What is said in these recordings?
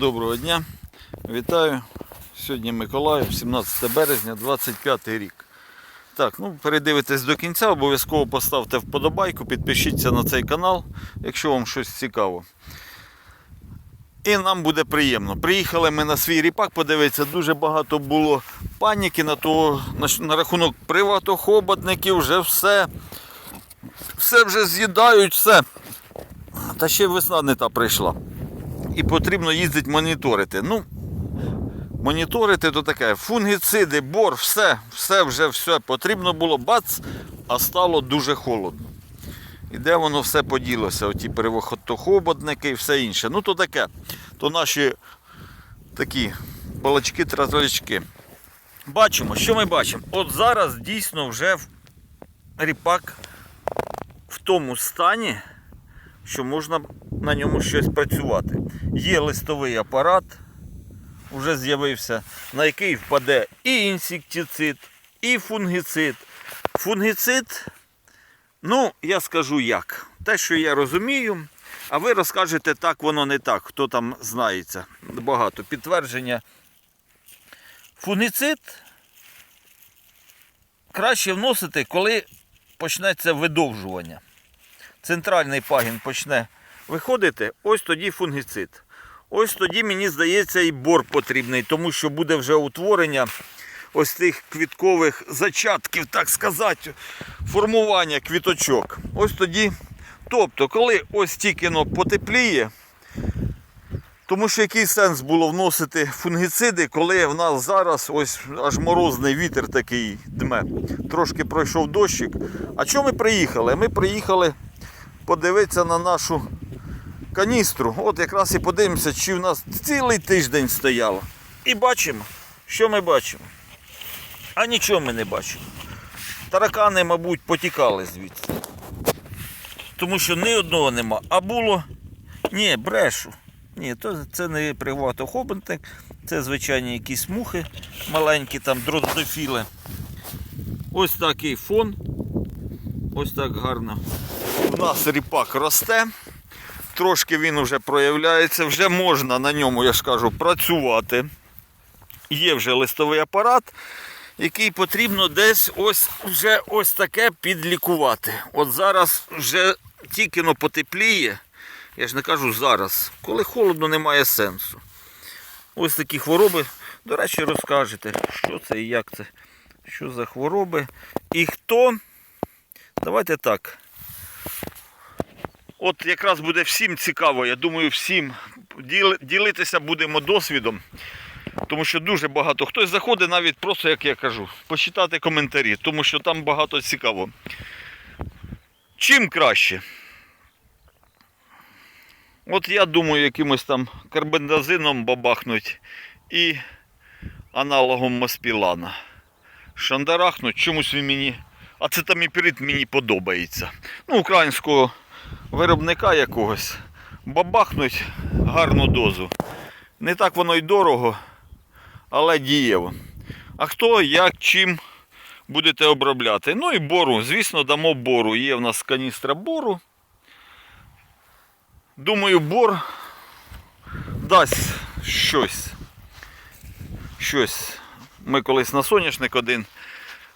Доброго дня. Вітаю. Сьогодні Миколаїв, 17 березня, 25 рік. Так, ну передивитесь до кінця, обов'язково поставте вподобайку, підпишіться на цей канал, якщо вам щось цікаво. І нам буде приємно. Приїхали ми на свій ріпак, подивитися, дуже багато було паніки на, того, на, на рахунок приватохоботників, вже все, все вже з'їдають, все. Та ще весна не та прийшла. І потрібно їздити моніторити. Ну, моніторити то таке. Фунгіциди, бор, все, все вже все потрібно було, бац, а стало дуже холодно. І де воно все поділося, оті перевохотохоботники і все інше. Ну то таке. То наші такі балачки, тразолячки. Бачимо, що ми бачимо? От зараз дійсно вже ріпак в тому стані, що можна на ньому щось працювати. Є листовий апарат, вже з'явився, на який впаде і інсектицид, і фунгіцид. Фунгіцид, ну, я скажу як. Те, що я розумію, а ви розкажете так, воно не так, хто там знається. Багато підтвердження. Фунгіцид краще вносити, коли почнеться видовжування центральний пагін почне виходити, ось тоді фунгіцид. Ось тоді, мені здається, і бор потрібний, тому що буде вже утворення ось тих квіткових зачатків, так сказати, формування квіточок. Ось тоді. Тобто, коли ось тільки потепліє, тому що який сенс було вносити фунгіциди, коли в нас зараз ось аж морозний вітер такий дме. Трошки пройшов дощик. А чому ми приїхали? Ми приїхали подивитися на нашу каністру. От якраз і подивимося, чи в нас цілий тиждень стояло. І бачимо, що ми бачимо. А нічого ми не бачимо. Таракани, мабуть, потікали звідси. Тому що ні одного нема. А було. Ні, брешу. Ні, то це не приватохоботник, це звичайні якісь мухи маленькі, там дрозофіли. Ось такий фон. Ось так гарно. Нас ріпак росте. Трошки він вже проявляється, вже можна на ньому, я ж кажу, працювати. Є вже листовий апарат, який потрібно десь ось вже ось таке підлікувати. От зараз вже тільки но потепліє, я ж не кажу зараз, коли холодно, немає сенсу. Ось такі хвороби, до речі, розкажете, що це і як це, що за хвороби. І хто. Давайте так. От якраз буде всім цікаво, я думаю, всім ділитися будемо досвідом. Тому що дуже багато. Хтось заходить навіть просто, як я кажу, почитати коментарі, тому що там багато цікаво. Чим краще? От я думаю, якимось там карбендазином бабахнуть і аналогом Маспілана. Шандарахнуть, чомусь він мені. Ацетаміпірид мені подобається. Ну, українського виробника якогось. Бабахнуть гарну дозу. Не так воно й дорого, але дієво. А хто, як, чим будете обробляти? Ну і бору, звісно, дамо бору. Є в нас каністра бору. Думаю, бор дасть щось. Щось. Ми колись на соняшник один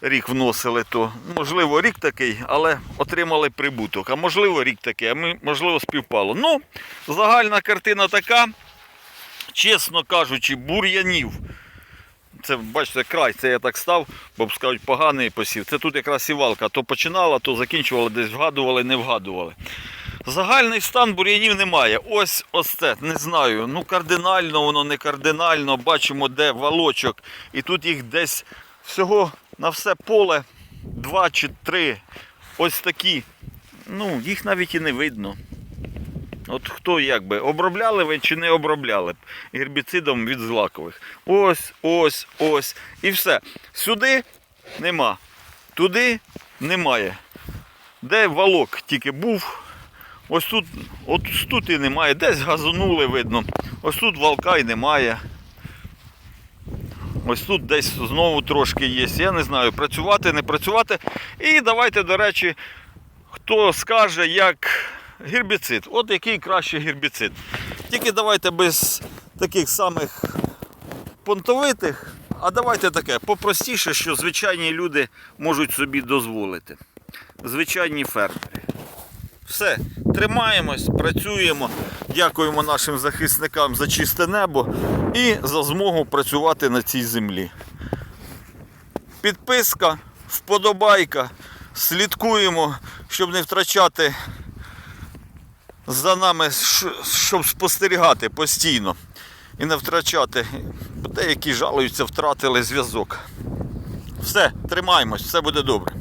рік вносили, то можливо рік такий, але отримали прибуток. А можливо рік такий, а ми, можливо, співпало. Ну, загальна картина така, чесно кажучи, бур'янів. Це, бачите, край, це я так став, бо скажуть, поганий посів. Це тут якраз сівалка. То починала, то закінчувала, десь вгадували, не вгадували. Загальний стан бур'янів немає. Ось ось це, не знаю. Ну кардинально воно, не кардинально. Бачимо, де валочок. І тут їх десь всього на все поле два чи три. Ось такі. Ну, їх навіть і не видно. От хто як обробляли ви чи не обробляли б гербіцидом від злакових. Ось, ось, ось. І все. Сюди нема. Туди немає. Де валок тільки був, ось тут, от тут і немає. Десь газонули видно. Ось тут валка і немає. Ось тут десь знову трошки є. Я не знаю, працювати, не працювати. І давайте, до речі, хто скаже, як гербіцид. От який краще гербіцид. Тільки давайте без таких самих понтовитих. А давайте таке, попростіше, що звичайні люди можуть собі дозволити. Звичайні фермери. Все, тримаємось, працюємо. Дякуємо нашим захисникам за чисте небо і за змогу працювати на цій землі. Підписка, вподобайка. Слідкуємо, щоб не втрачати за нами, щоб спостерігати постійно і не втрачати. Деякі жалуються, втратили зв'язок. Все, тримаємось, все буде добре.